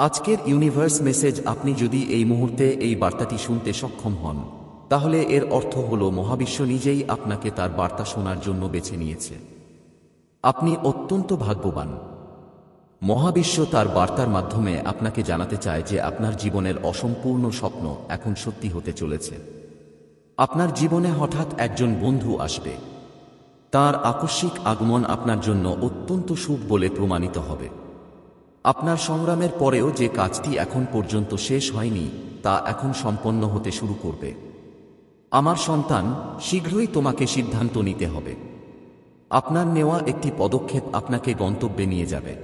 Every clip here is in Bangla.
আজকের ইউনিভার্স মেসেজ আপনি যদি এই মুহূর্তে এই বার্তাটি শুনতে সক্ষম হন, তাহলে এর অর্থ হল মহাবিশ্ব নিজেই আপনাকে তার বার্তা শোনার জন্য বেছে নিয়েছে। আপনি অত্যন্ত ভাগ্যবান। মহাবিশ্ব তার বার্তার মাধ্যমে আপনাকে জানাতে চায় যে আপনার জীবনের অসম্পূর্ণ স্বপ্ন এখন সত্যি হতে চলেছে। আপনার জীবনে হঠাৎ একজন বন্ধু আসবে। তার আকস্মিক আগমন আপনার জন্য অত্যন্ত শুভ বলে প্রমাণিত হবে। আপনার সংগ্রামের পরেও যে কাজটি এখন পর্যন্ত শেষ হয়নি, তা এখন সম্পন্ন হতে শুরু করবে। আমার সন্তান, শীঘ্রই তোমাকে সিদ্ধান্ত নিতে হবে। আপনার নেওয়া একটি পদক্ষেপ আপনাকে গন্তব্যে নিয়ে যাবে।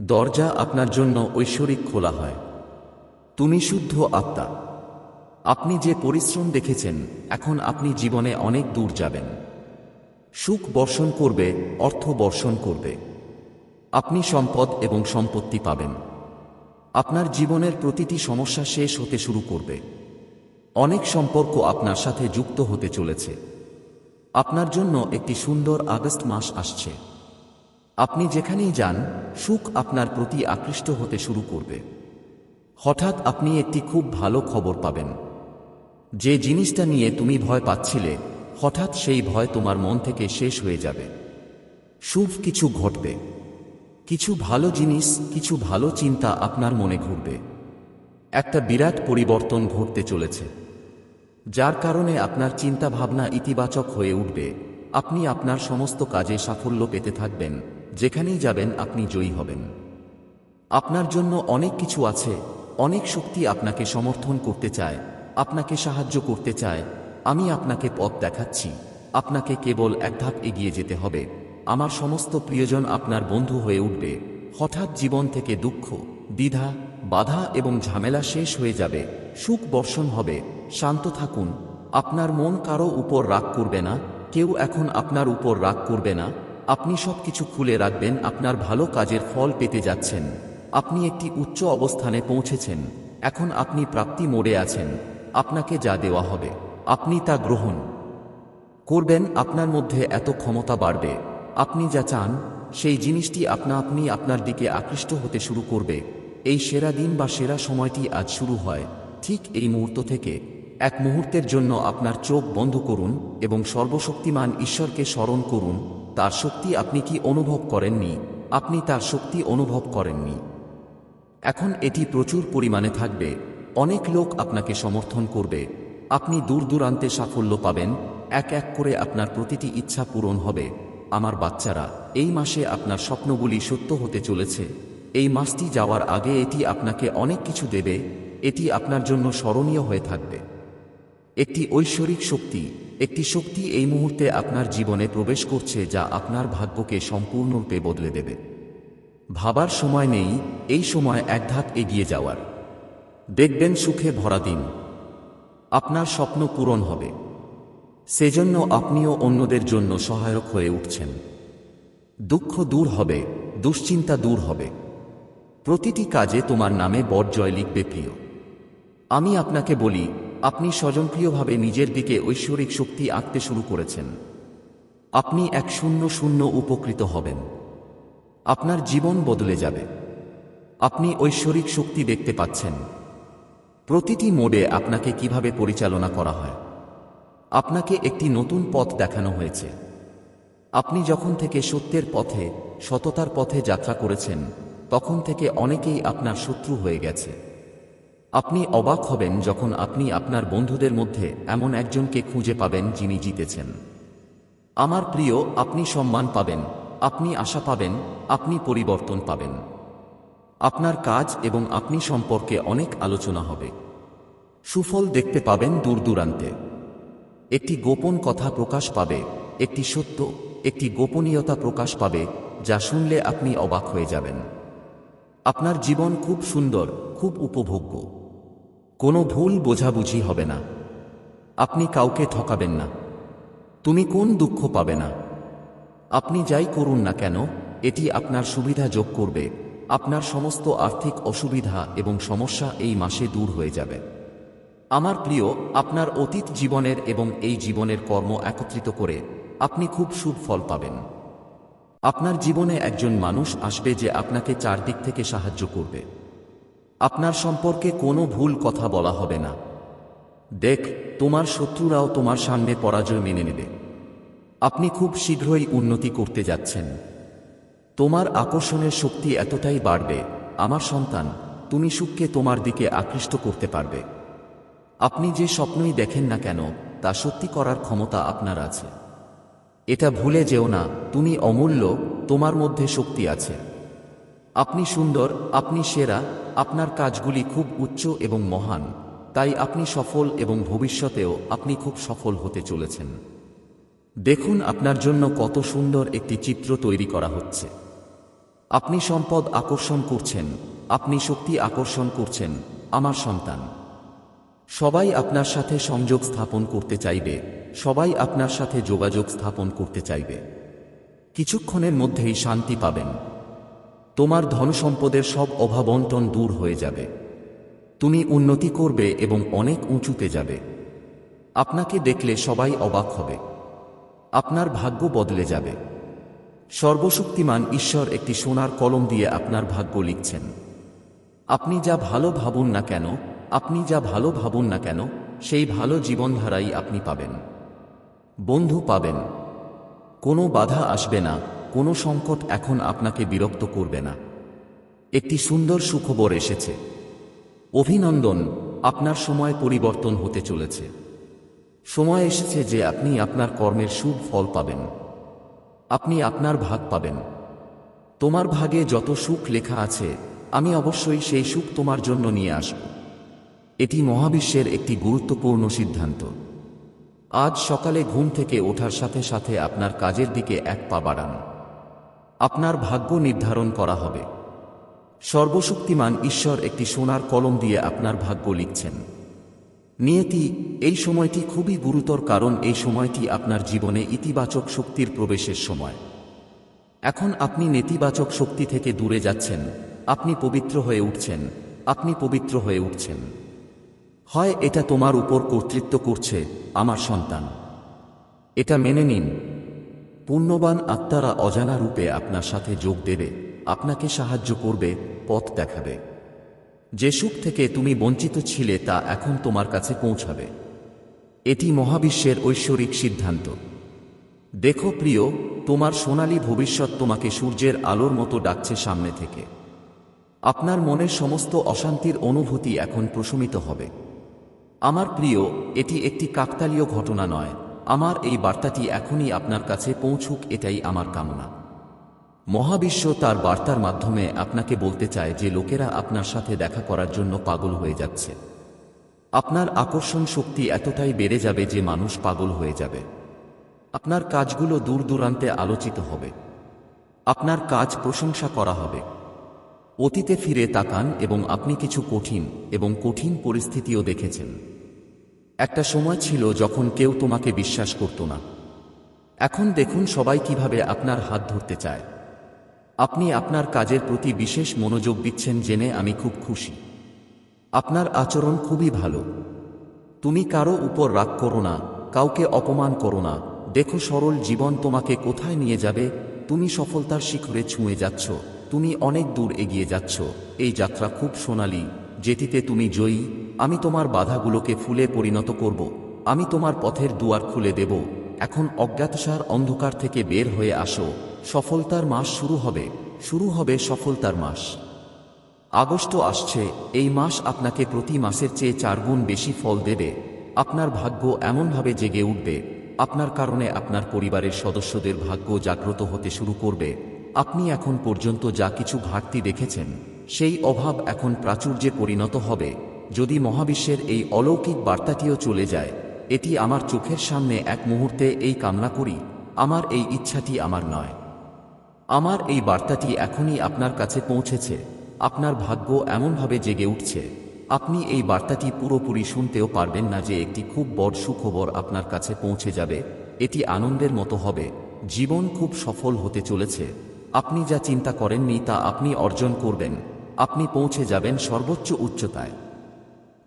দরজা আপনার জন্য ঐশ্বরিক খোলা হয়। তুমি শুদ্ধ আত্মা। আপনি যে পরিশ্রম দেখেছেন, এখন আপনি জীবনে অনেক দূর যাবেন। সুখ বর্ষণ করবে, অর্থ বর্ষণ করবে। আপনি সম্পদ এবং সম্পত্তি পাবেন। আপনার জীবনের প্রতিটি সমস্যা শেষ হতে শুরু করবে। অনেক সম্পর্ক আপনার সাথে যুক্ত হতে চলেছে। আপনার জন্য একটি সুন্দর আগস্ট মাস আসছে। আপনি যেখানেই যান, সুখ আপনার প্রতি আকৃষ্ট হতে শুরু করবে। হঠাৎ আপনি একটি খুব ভালো খবর পাবেন। যে জিনিসটা নিয়ে তুমি ভয় পাচ্ছিলে, হঠাৎ সেই ভয় তোমার মন থেকে শেষ হয়ে যাবে। শুভ কিছু ঘটবে। কিছু ভালো জিনিস, কিছু ভালো চিন্তা আপনার মনে ঘুরবে। একটা বিরাট পরিবর্তন ঘটতে চলেছে। যার কারণে আপনার চিন্তা ভাবনা ইতিবাচক হয়ে উঠবে। আপনি আপনার সমস্ত কাজে সাফল্য পেতে থাকবেন, যেখানেই যাবেন আপনি জয়ী হবেন। আপনার জন্য অনেক কিছু আছে, অনেক শক্তি আপনাকে সমর্থন করতে চায়, আপনাকে সাহায্য করতে চায়। আমি আপনাকে পথ দেখাচ্ছি, আপনাকে কেবল এক ধাপ এগিয়ে যেতে হবে। আমার সমস্ত প্রিয়জন আপনার বন্ধু হয়ে উঠবে। হঠাৎ জীবন থেকে দুঃখ, দ্বিধা, বাধা এবং ঝামেলা শেষ হয়ে যাবে। সুখ বর্ষণ হবে। শান্ত থাকুন। আপনার মন কারও উপর রাগ করবে না। কেউ এখন আপনার উপর রাগ করবে না। আপনি সব কিছু খুলে রাখবেন। আপনার ভালো কাজের ফল পেতে যাচ্ছেন। আপনি একটি উচ্চ অবস্থানে পৌঁছেছেন। এখন আপনি প্রাপ্তি মোড়ে আছেন। আপনাকে যা দেওয়া হবে। আপনি তা গ্রহণ করবেন। আপনার মধ্যে এত ক্ষমতা বাড়বে। আপনি যা চান, সেই জিনিসটি আপনা আপনি আপনার দিকে আকৃষ্ট হতে শুরু করবে। এই সেরা দিন বা সেরা সময়টি আজ শুরু হয়, ঠিক এই মুহূর্ত থেকে। এক মুহূর্তের জন্য আপনার চোখ বন্ধ করুন এবং সর্বশক্তিমান ঈশ্বরকে স্মরণ করুন, তার শক্তি আপনি কি অনুভব করেননি? আপনি তার শক্তি অনুভব করেননি। এখন এটি প্রচুর পরিমাণে থাকবে। অনেক লোক আপনাকে সমর্থন করবে। আপনি দূর দূরান্তে সাফল্য পাবেন। এক এক করে আপনার প্রতিটি ইচ্ছা পূরণ হবে। আমার বাচ্চারা, এই মাসে আপনার স্বপ্নগুলি সত্য হতে চলেছে। এই মাসটি যাওয়ার আগে এটি আপনাকে অনেক কিছু দেবে, এটি আপনার জন্য স্মরণীয় হয়ে থাকবে। একটি ঐশ্বরিক শক্তি, একটি শক্তি এই মুহূর্তে আপনার জীবনে প্রবেশ করছে যা আপনার ভাগ্যকে সম্পূর্ণরূপে বদলে দেবে। ভাবার সময় নেই, এই সময় এক ধাপ এগিয়ে যাওয়ার। দেখবেন সুখে ভরা দিন। আপনার স্বপ্ন পূরণ হবে। সেজন্য আপনিও অন্যদের জন্য সহায়ক হয়ে উঠছেন। দুঃখ দূর হবে, দুশ্চিন্তা দূর হবে। প্রতিটি কাজে তোমার নামে বরজয় লিখবে প্রিয়। আমি আপনাকে বলি, আপনি স্বজনপ্রিয়ভাবে নিজের দিকে ঐশ্বরিক শক্তি আঁকতে শুরু করেছেন। আপনি এক শূন্য শূন্য উপকৃত হবেন। আপনার জীবন বদলে যাবে। আপনি ঐশ্বরিক শক্তি দেখতে পাচ্ছেন। প্রতিটি মোডে আপনাকে কীভাবে পরিচালনা করা হয়? আপনাকে একটি নতুন পথ দেখানো হয়েছে। আপনি যখন থেকে সত্যের পথে, সততার পথে যাত্রা করেছেন, তখন থেকে অনেকেই আপনার শত্রু হয়ে গেছে। আপনি অবাক হবেন যখন আপনি আপনার বন্ধুদের মধ্যে এমন একজনকে খুঁজে পাবেন যিনি জিতেছেন। আমার প্রিয়, আপনি সম্মান পাবেন, আপনি আশা পাবেন, আপনি পরিবর্তন পাবেন। আপনার কাজ এবং আপনি সম্পর্কে অনেক আলোচনা হবে। সুফল দেখতে পাবেন দূর দূরান্তে। একটি গোপন কথা প্রকাশ পাবে, একটি সত্য, একটি গোপনীয়তা প্রকাশ পাবে, যা শুনলে আপনি অবাক হয়ে যাবেন। আপনার জীবন খুব সুন্দর, খুব উপভোগ্য। কোনো ভুল বোঝাবুঝি হবে না। আপনি কাউকে ঠকাবেন না। তুমি কোন দুঃখ পাবে না। আপনি যাই করুন না কেন, এটি আপনার সুবিধা যোগ করবে। আপনার সমস্ত আর্থিক অসুবিধা এবং সমস্যা এই মাসে দূর হয়ে যাবে। আমার প্রিয়, আপনার অতীত জীবনের এবং এই জীবনের কর্ম একত্রিত করে আপনি খুব শুভ ফল পাবেন। আপনার জীবনে একজন মানুষ আসবে যে আপনাকে চারদিক থেকে সাহায্য করবে। আপনার সম্পর্কে কোনো ভুল কথা বলা হবে না। দেখ, তোমার শত্রুরাও তোমার সামনে পরাজয় মেনে নেবে। আপনি খুব শীঘ্রই উন্নতি করতে যাচ্ছেন। তোমার আকর্ষণের শক্তি এতটাই বাড়বে, আমার সন্তান, তুমি সুখকে তোমার দিকে আকৃষ্ট করতে পারবে। আপনি যে স্বপ্নই দেখেন না কেন, তা সত্যি করার ক্ষমতা আপনার আছে। এটা ভুলে যেও না, তুমি অমূল্য, তোমার মধ্যে শক্তি আছে। আপনি সুন্দর, আপনি সেরা, আপনার কাজগুলি খুব উচ্চ এবং মহান, তাই আপনি সফল এবং ভবিষ্যতেও আপনি খুব সফল হতে চলেছেন। দেখুন আপনার জন্য কত সুন্দর একটি চিত্র তৈরি করা হচ্ছে। আপনি সম্পদ আকর্ষণ করছেন, আপনি শক্তি আকর্ষণ করছেন, আমার সন্তান। সবাই আপনার সাথে সংযোগ স্থাপন করতে চাইবে। সবাই আপনার সাথে যোগাযোগ স্থাপন করতে চাইবে। কিছুক্ষণের মধ্যেই শান্তি পাবেন। তোমার ধন সম্পদের সব অভাবন্টন দূর হয়ে যাবে। তুমি উন্নতি করবে এবং অনেক উঁচুতে যাবে। আপনাকে দেখলে সবাই অবাক হবে। আপনার ভাগ্য বদলে যাবে। সর্বশক্তিমান ঈশ্বর একটি সোনার কলম দিয়ে আপনার ভাগ্য লিখছেন। আপনি যা ভালো ভাবুন না কেন আপনি যা ভালো ভাবুন না কেন, সেই ভালো জীবনধারাই আপনি পাবেন। বন্ধু পাবেন। কোনো বাধা আসবে না, কোনো সংকট এখন আপনাকে বিরক্ত করবে না। একটি সুন্দর সুখবর এসেছে। অভিনন্দন, আপনার সময় পরিবর্তন হতে চলেছে। সময় এসেছে যে আপনি আপনার কর্মের শুভ ফল পাবেন। আপনি আপনার ভাগ পাবেন। তোমার ভাগে যত সুখ লেখা আছে, আমি অবশ্যই সেই সুখ তোমার জন্য নিয়ে আসব। এটি মহাবিশ্বের একটি গুরুত্বপূর্ণ সিদ্ধান্ত। আজ সকালে ঘুম থেকে ওঠার সাথে সাথে আপনার কাজের দিকে এক পা বাড়ান। আপনার ভাগ্য নির্ধারণ করা হবে। সর্বশক্তিমান ঈশ্বর একটি সোনার কলম দিয়ে আপনার ভাগ্য লিখছেন। নিয়তি, এই সময়টি খুবই গুরুতর কারণ এই সময়টি আপনার জীবনে ইতিবাচক শক্তির প্রবেশের সময়। এখন আপনি নেতিবাচক শক্তি থেকে দূরে যাচ্ছেন। আপনি পবিত্র হয়ে উঠছেন। আপনি পবিত্র হয়ে উঠছেন। হয় এটা তোমার উপর কর্তৃত্ব করছে আমার সন্তান। এটা মেনে নিন। পুণ্যবান আত্মারা অজানা রূপে আপনার সাথে যোগ দেবে, আপনাকে সাহায্য করবে, পথ দেখাবে। যে সুখ থেকে তুমি বঞ্চিত ছিলে তা এখন তোমার কাছে পৌঁছাবে। এটি মহাবিশ্বের ঐশ্বরিক সিদ্ধান্ত। দেখো প্রিয়, তোমার সোনালী ভবিষ্যৎ তোমাকে সূর্যের আলোর মতো ডাকছে সামনে থেকে। আপনার মনের সমস্ত অশান্তির অনুভূতি এখন প্রশমিত হবে। আমার প্রিয়, এটি একটি কাকতালীয় ঘটনা নয়। আমার এই বার্তাটি এখনই আপনার কাছে পৌঁছুক, এটাই আমার কামনা। মহাবিশ্ব তার বার্তার মাধ্যমে আপনাকে বলতে চায় যে লোকেরা আপনার সাথে দেখা করার জন্য পাগল হয়ে যাচ্ছে। আপনার আকর্ষণ শক্তি এতটাই বেড়ে যাবে যে মানুষ পাগল হয়ে যাবে। আপনার কাজগুলো দূর দূরান্তে আলোচিত হবে। আপনার কাজ প্রশংসা করা হবে। অতীতে ফিরে তাকান এবং আপনি কিছু কঠিন এবং কঠিন পরিস্থিতিও দেখেছেন। একটা সময় ছিল যখন কেউ তোমাকে বিশ্বাস করত না। এখন দেখুন সবাই কীভাবে আপনার হাত ধরতে চায়। আপনি আপনার কাজের প্রতি বিশেষ মনোযোগ দিচ্ছেন জেনে আমি খুব খুশি। আপনার আচরণ খুবই ভালো। তুমি কারও উপর রাগ করো না, কাউকে অপমান করো না। দেখো সরল জীবন তোমাকে কোথায় নিয়ে যাবে, তুমি সফলতার শিখরে ছুঁয়ে যাচ্ছ। তুমি অনেক দূর এগিয়ে যাচ্ছ। এই যাত্রা খুব সোনালী। যেটিতে তুমি জয়ী, আমি তোমার বাধাগুলোকে ফুলে পরিণত করব। আমি তোমার পথের দুয়ার খুলে দেব। এখন অজ্ঞাতসার অন্ধকার থেকে বের হয়ে আসো। সফলতার মাস শুরু হবে। শুরু হবে সফলতার মাস। আগস্ট আসছে। এই মাস আপনাকে প্রতি মাসের চেয়ে চারগুণ বেশি ফল দেবে। আপনার ভাগ্য এমনভাবে জেগে উঠবে। আপনার কারণে আপনার পরিবারের সদস্যদের ভাগ্য জাগ্রত হতে শুরু করবে। আপনি এখন পর্যন্ত যা কিছু ঘাটতি দেখেছেন, সেই অভাব এখন প্রাচুর্যে পরিণত হবে। যদি মহাবিশ্বের এই অলৌকিক বার্তাটিও চলে যায়, এটি আমার চোখের সামনে এক মুহূর্তে এই কামনা করি, আমার এই ইচ্ছাটি আমার নয়। আমার এই বার্তাটি এখনই আপনার কাছে পৌঁছেছে, আপনার ভাগ্য এমনভাবে জেগে উঠছে। আপনি এই বার্তাটি পুরোপুরি শুনতেও পারবেন না যে একটি খুব বড় সুখবর আপনার কাছে পৌঁছে যাবে, এটি আনন্দের মতো হবে। জীবন খুব সফল হতে চলেছে। আপনি যা চিন্তা করেননি তা আপনি অর্জন করবেন। আপনি পৌঁছে যাবেন সর্বোচ্চ উচ্চতায়।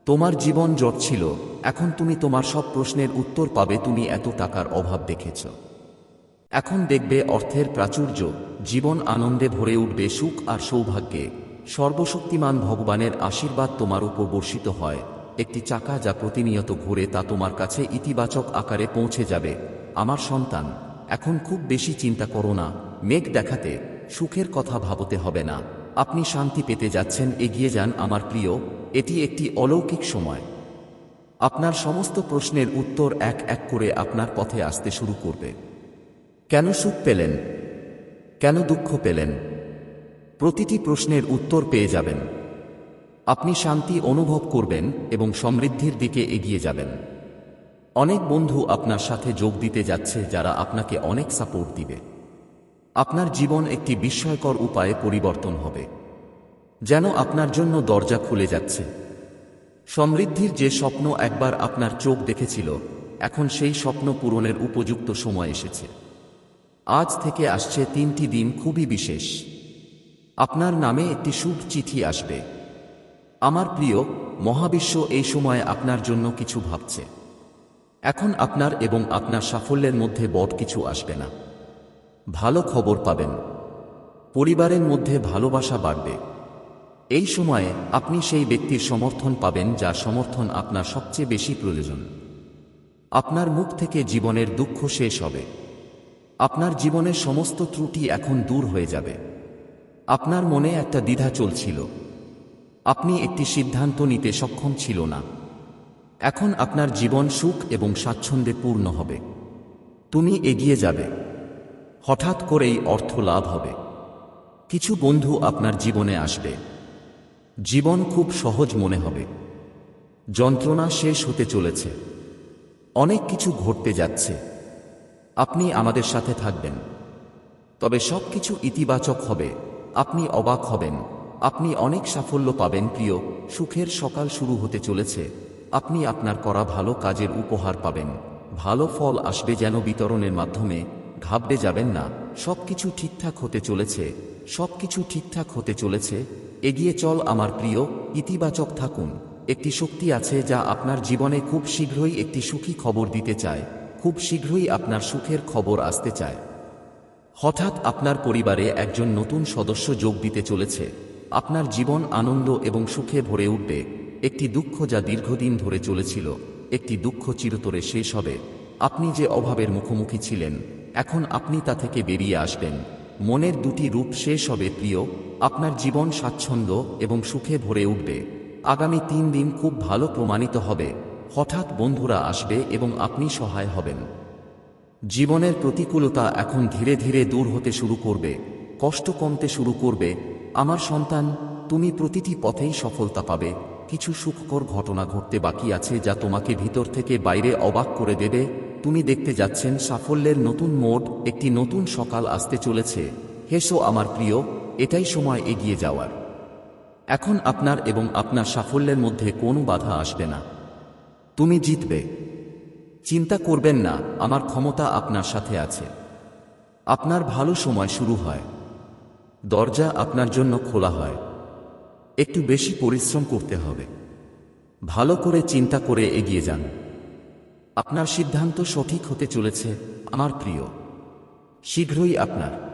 তোমার জীবন জট ছিল, এখন তুমি তোমার সব প্রশ্নের উত্তর পাবে, তুমি এত টাকার অভাব দেখেছ। এখন দেখবে অর্থের প্রাচুর্য, জীবন আনন্দে ভরে উঠবে সুখ আর সৌভাগ্যে। সর্বশক্তিমান ভগবানের আশীর্বাদ তোমার উপর বর্ষিত হয়। একটি চাকা যা প্রতিনিয়ত ঘুরে তা তোমার কাছে ইতিবাচক আকারে পৌঁছে যাবে। আমার সন্তান, এখন খুব বেশি চিন্তা করো না। মেঘ দেখাতে সুখের কথা ভাবতে হবে না। আপনি শান্তি পেতে যাচ্ছেন, এগিয়ে যান আমার প্রিয়, এটি একটি অলৌকিক সময়। আপনার সমস্ত প্রশ্নের উত্তর এক এক করে আপনার পথে আসতে শুরু করবে। কেন সুখ পেলেন? কেন দুঃখ পেলেন? প্রতিটি প্রশ্নের উত্তর পেয়ে যাবেন। আপনি শান্তি অনুভব করবেন এবং সমৃদ্ধির দিকে এগিয়ে যাবেন। অনেক বন্ধু আপনার সাথে যোগ দিতে যাচ্ছে, যারা আপনাকে অনেক সাপোর্ট দিবে। আপনার জীবন একটি বিস্ময়কর উপায়ে পরিবর্তন হবে। যেন আপনার জন্য দরজা খুলে যাচ্ছে। সমৃদ্ধির যে স্বপ্ন একবার আপনার চোখ দেখেছিল, এখন সেই স্বপ্ন পূরণের উপযুক্ত সময় এসেছে। আজ থেকে আসছে তিনটি দিন খুবই বিশেষ। আপনার নামে একটি শুভ চিঠি আসবে। আমার প্রিয়, মহাবিশ্ব এই সময় আপনার জন্য কিছু ভাবছে। এখন আপনার এবং আপনার সাফল্যের মধ্যে বড় কিছু আসবে না। ভালো খবর পাবেন। পরিবারের মধ্যে ভালোবাসা বাড়বে। এই সময়ে আপনি সেই ব্যক্তির সমর্থন পাবেন যার সমর্থন আপনার সবচেয়ে বেশি প্রয়োজন। আপনার মুখ থেকে জীবনের দুঃখ শেষ হবে। আপনার জীবনের সমস্ত ত্রুটি এখন দূর হয়ে যাবে। আপনার মনে একটা দ্বিধা চলছিল। আপনি একটি সিদ্ধান্ত নিতে সক্ষম ছিল না। এখন আপনার জীবন সুখ এবং স্বাচ্ছন্দ্যে পূর্ণ হবে। তুমি এগিয়ে যাবে। হঠাৎ করেই অর্থ লাভ হবে। কিছু বন্ধু আপনার জীবনে আসবে। জীবন খুব সহজ মনে হবে। যন্ত্রণা শেষ হতে চলেছে। অনেক কিছু ঘটতে যাচ্ছে। আপনি আমাদের সাথে থাকবেন। তবে সব কিছু ইতিবাচক হবে। আপনি অবাক হবেন। আপনি অনেক সাফল্য পাবেন, প্রিয়। সুখের সকাল শুরু হতে চলেছে। আপনি আপনার করা ভালো কাজের উপহার পাবেন। ভালো ফল আসবে যেন বিতরণের মাধ্যমে। ঘাবড়ে যাবেন না। সবকিছু ঠিকঠাক হতে চলেছে। সবকিছু ঠিকঠাক হতে চলেছে। এগিয়ে চল আমার প্রিয়, ইতিবাচক থাকুন। একটি শক্তি আছে যা আপনার জীবনে খুব শীঘ্রই একটি সুখী খবর দিতে চায়। খুব শীঘ্রই আপনার সুখের খবর আসতে চায়। হঠাৎ আপনার পরিবারে একজন নতুন সদস্য যোগ দিতে চলেছে। আপনার জীবন আনন্দ এবং সুখে ভরে উঠবে। একটি দুঃখ যা দীর্ঘদিন ধরে চলেছিল। একটি দুঃখ চিরতরে শেষ হবে। আপনি যে অভাবের মুখোমুখি ছিলেন এখন আপনি তা থেকে বেরিয়ে আসবেন। মনের দুটি রূপ শেষ হবে, প্রিয়। আপনার জীবন স্বাচ্ছন্দ্য এবং সুখে ভরে উঠবে। আগামী তিন দিন খুব ভালো প্রমাণিত হবে। হঠাৎ বন্ধুরা আসবে এবং আপনি সহায় হবেন। জীবনের প্রতিকূলতা এখন ধীরে ধীরে দূর হতে শুরু করবে। কষ্ট কমতে শুরু করবে। আমার সন্তান, তুমি প্রতিটি পথেই সফলতা পাবে। কিছু সুখকর ঘটনা ঘটতে বাকি আছে যা তোমাকে ভিতর থেকে বাইরে অবাক করে দেবে। তুমি দেখতে যাচ্ছেন সাফল্যের নতুন মোড একটি নতুন সকাল আসতে চলেছে। হেসো আমার প্রিয়, এটাই সময় এগিয়ে যাওয়ার। এখন আপনার এবং আপনার সাফল্যের মধ্যে কোনো বাধা আসবে না। তুমি জিতবে। চিন্তা করবেন না, আমার ক্ষমতা আপনার সাথে আছে। আপনার ভালো সময় শুরু হয়। দরজা আপনার জন্য খোলা হয়। একটু বেশি পরিশ্রম করতে হবে। ভালো করে চিন্তা করে এগিয়ে যান। আপনার সিদ্ধান্ত সঠিক হতে চলেছে আমার প্রিয়। শীঘ্রই আপনার।